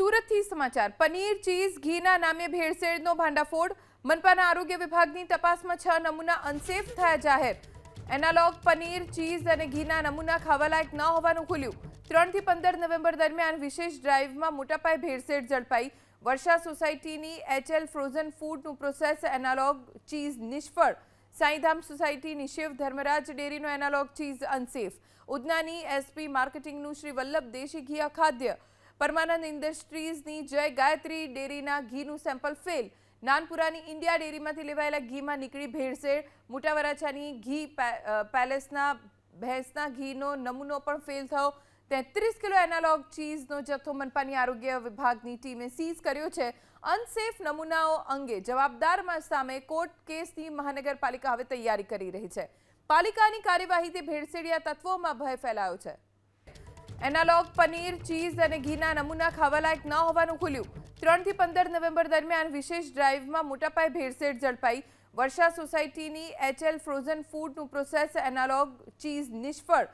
સુરતથી સમાચાર. પનીર, ચીઝ, ઘીના નામે ભેળસેળનો ભાંડાફોડ. મનપાના આરોગ્ય વિભાગની તપાસમાં છ નમૂના અનસેફ થયા જાહેર. એનાલોગ પનીર, ચીઝ અને ઘીના નમૂના ખાવાલાયક ન હોવાનું ખુલ્યું. ત્રણથી પંદર નવેમ્બર દરમિયાન વિશેષ ડ્રાઈવમાં મોટાપાયે ભેળસેળ ઝડપાઈ. વર્ષા સોસાયટીની એચએલ ફ્રોઝન ફૂડનું પ્રોસેસ એનાલોગ ચીઝ નિષ્ફળ. સાંઈધામ સોસાયટીની શિવ ધર્મરાજ ડેરીનો એનાલોગ ચીઝ અનસેફ. ઉદનાની એસપી માર્કેટિંગનું શ્રી વલ્લભ દેશી ઘી અખાદ્ય. પરમાનંદ ઇન્ડસ્ટ્રીઝની જય ગાયત્રી ડેરીના ઘીનું સેમ્પલ ફેલ. નાનપુરાની ઇન્ડિયા ડેરીમાંથી લેવાયેલા ઘીમાં નીકળી ભેળસેળ. મોટા વરાછાની ઘી પેલેસના ભેંસના ઘીનો નમૂનો પણ ફેલ થયો. તેત્રીસ કિલો એનાલોગ ચીઝનો જથ્થો મનપાની આરોગ્ય વિભાગની ટીમે સીઝ કર્યો છે. અનસેફ નમૂનાઓ અંગે જવાબદાર સામે કોર્ટ કેસની મહાનગરપાલિકા હવે તૈયારી કરી રહી છે. પાલિકાની કાર્યવાહીથી ભેળસેળિયા તત્વોમાં ભય ફેલાયો છે. એનાલોગ પનીર, ચીઝ અને ઘીના નમૂના ખાવાલાયક ન હોવાનું ખુલ્યું. ત્રણથી પંદર નવેમ્બર દરમિયાન વિશેષ ડ્રાઈવમાં મોટાપાયે ભેળસેળ ઝડપાઈ. વર્ષા સોસાયટીની એચએલ ફ્રોઝન ફૂડનું પ્રોસેસ એનાલોગ ચીઝ નિષ્ફળ.